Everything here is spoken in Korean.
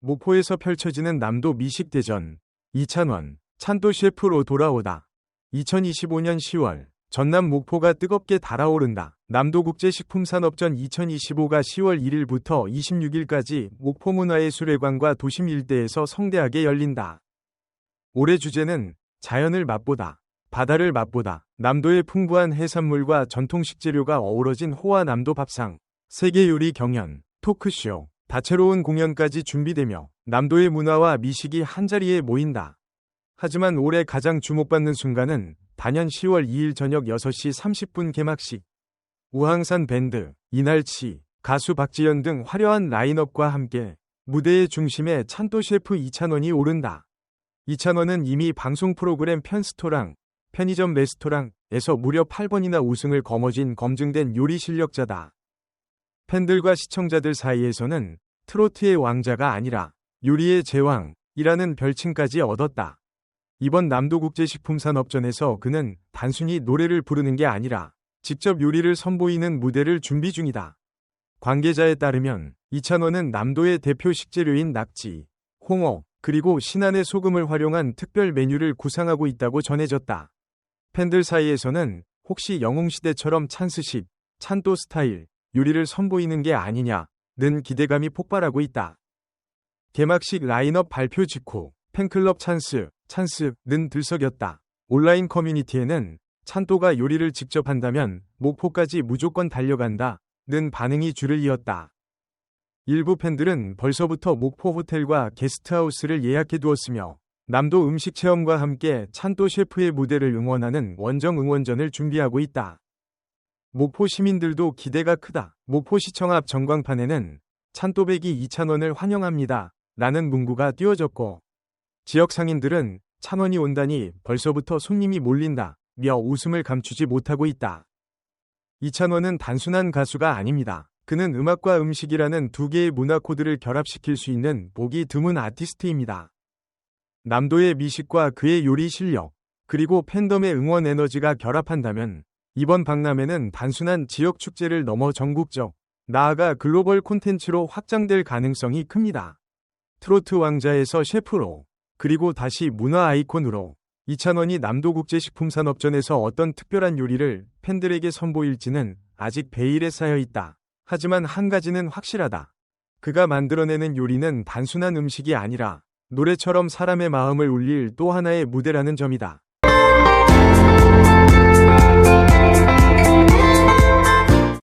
목포에서 펼쳐지는 남도 미식대전 이찬원 찬도 셰프로 돌아오다 2025년 10월 전남 목포가 뜨겁게 달아오른다. 남도국제식품산업전 2025가 10월 1일부터 26일까지 목포문화예술회관과 도심 일대에서 성대하게 열린다. 올해 주제는 자연을 맛보다, 바다를 맛보다, 남도의 풍부한 해산물과 전통 식재료가 어우러진 호화 남도 밥상, 세계 요리 경연, 토크쇼, 다채로운 공연까지 준비되며 남도의 문화와 미식이 한자리에 모인다. 하지만 올해 가장 주목받는 순간은 단연 10월 2일 저녁 6시 30분 개막식. 우항산 밴드, 이날치, 가수 박지연 등 화려한 라인업과 함께 무대의 중심에 찬도 셰프 이찬원이 오른다. 이찬원은 이미 방송 프로그램 편스토랑, 편의점 레스토랑에서 무려 8번이나 우승을 거머쥔 검증된 요리 실력자다. 팬들과 시청자들 사이에서는 트로트의 왕자가 아니라 요리의 제왕이라는 별칭까지 얻었다. 이번 남도국제식품산업전에서 그는 단순히 노래를 부르는 게 아니라 직접 요리를 선보이는 무대를 준비 중이다. 관계자에 따르면 이찬원은 남도의 대표 식재료인 낙지, 홍어, 그리고 신안의 소금을 활용한 특별 메뉴를 구상하고 있다고 전해졌다. 팬들 사이에서는 혹시 영웅시대처럼 찬스식, 찬도 스타일, 요리를 선보이는 게 아니냐는 기대감이 폭발하고 있다. 개막식 라인업 발표 직후 팬클럽 찬스, 찬스는 들썩였다. 온라인 커뮤니티에는 찬도가 요리를 직접 한다면 목포까지 무조건 달려간다. 는 반응이 줄을 이었다. 일부 팬들은 벌써부터 목포 호텔과 게스트하우스를 예약해 두었으며 남도 음식 체험과 함께 찬도 셰프의 무대를 응원하는 원정 응원전을 준비하고 있다. 목포 시민들도 기대가 크다. 목포시청 앞 전광판에는 찬도배기 2,000원을 환영합니다. 라는 문구가 띄워졌고 지역 상인들은 찬원이 온다니 벌써부터 손님이 몰린다. 며 웃음을 감추지 못하고 있다. 이찬원은 단순한 가수가 아닙니다. 그는 음악과 음식이라는 두 개의 문화 코드를 결합시킬 수 있는 보기 드문 아티스트입니다. 남도의 미식과 그의 요리 실력, 그리고 팬덤의 응원 에너지가 결합한다면 이번 박람회는 단순한 지역 축제를 넘어 전국적, 나아가 글로벌 콘텐츠로 확장될 가능성이 큽니다. 트로트 왕자에서 셰프로, 그리고 다시 문화 아이콘으로 이찬원이 남도국제식품산업전에서 어떤 특별한 요리를 팬들에게 선보일지는 아직 베일에 쌓여 있다. 하지만 한 가지는 확실하다. 그가 만들어내는 요리는 단순한 음식이 아니라 노래처럼 사람의 마음을 울릴 또 하나의 무대라는 점이다.